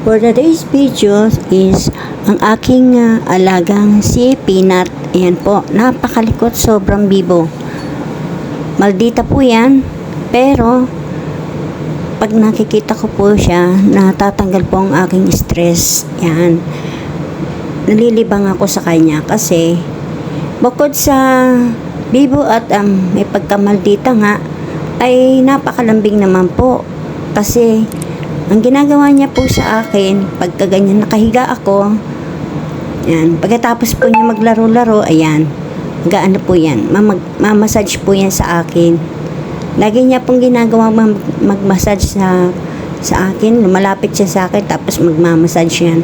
For today's video is ang aking ah, alagang si Peanut. Ayan po, napakalikot, sobrang bibo. Maldita po yan, pero pag nakikita ko po siya, natatanggal po ang aking stress. Yan. Nalilibang ako sa kanya kasi bukod sa bibo at um, may pagkamaldita nga, ay napakalambing naman po. Kasi ang ginagawa niya po sa akin, pagka ganyan nakahiga ako, yan, pagkatapos po niya maglaro-laro, ayan, gaano po yan, mamag, mamassage po yan sa akin. Lagi niya pong ginagawa mag- mag-massage sa, sa akin, lumalapit siya sa akin, tapos magmamassage yan.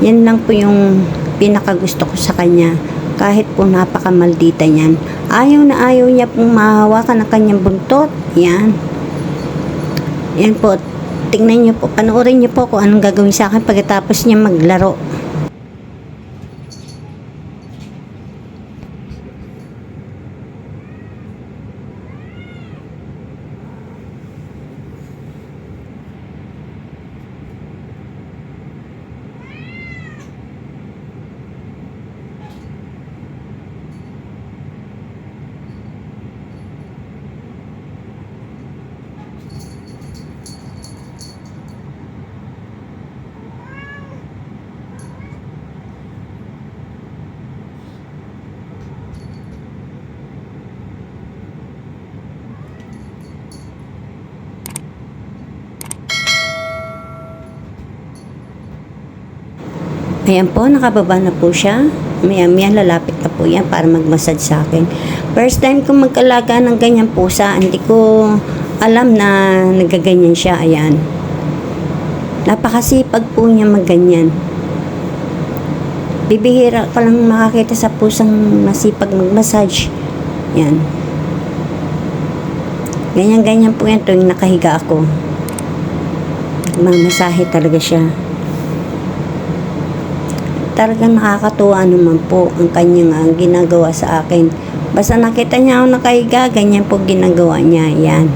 Yan lang po yung pinakagusto ko sa kanya. Kahit po napakamaldita niyan. Ayaw na ayaw niya pong mahawakan ang kanyang buntot. Yan. Yan po. Tingnan niyo po, panoorin niyo po kung anong gagawin sa akin pagkatapos niya maglaro. Ayan po, nakababa na po siya. Maya maya lalapit na po yan para magmasad sa akin. First time ko magkalaga ng ganyan pusa, hindi ko alam na nagaganyan siya. Ayan. Napakasipag po niya magganyan. Bibihira ka lang makakita sa pusang masipag magmassage. Yan. Ganyan-ganyan po yan tuwing nakahiga ako. Mamasahe talaga siya talagang nakakatuwa naman po ang kanyang ang ginagawa sa akin. Basta nakita niya ako nakahiga, ganyan po ginagawa niya. Yan.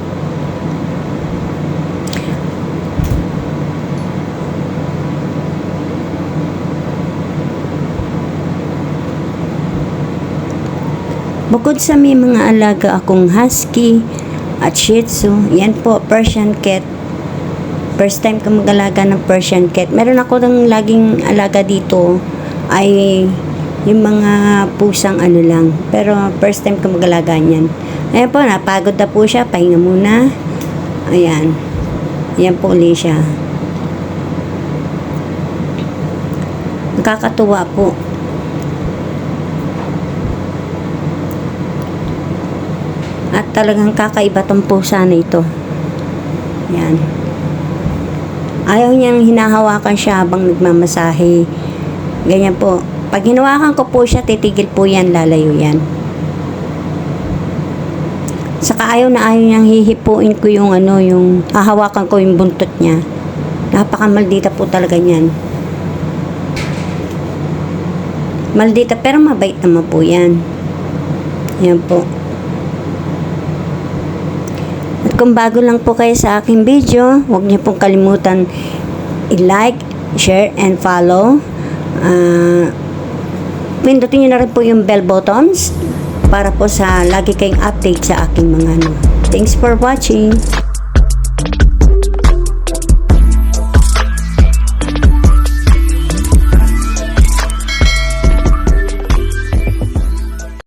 Bukod sa may mga alaga akong husky at shih tzu, yan po, Persian cat. First time ko mag-alaga ng Persian cat. Meron ako ng laging alaga dito ay yung mga pusang ano lang. Pero first time ko mag-alaga niyan. Ayan po, napagod na po siya. Pahinga muna. Ayan. Ayan po ulit siya. Nakakatuwa po. At talagang kakaiba tong pusa na ito. Ayan. Ayaw niyang hinahawakan siya habang nagmamasahe. Ganyan po. Pag hinawakan ko po siya, titigil po yan, lalayo yan. Saka ayaw na ayaw niyang hihipuin ko yung ano, yung hahawakan ko yung buntot niya. Napakamaldita po talaga niyan. Maldita pero mabait naman po yan. Yan po. At kung bago lang po kayo sa aking video, huwag niyo pong kalimutan i-like, share, and follow. Ah, pindutin niyo na rin po yung bell buttons para po sa lagi kayong update sa aking mga ano. Thanks for watching.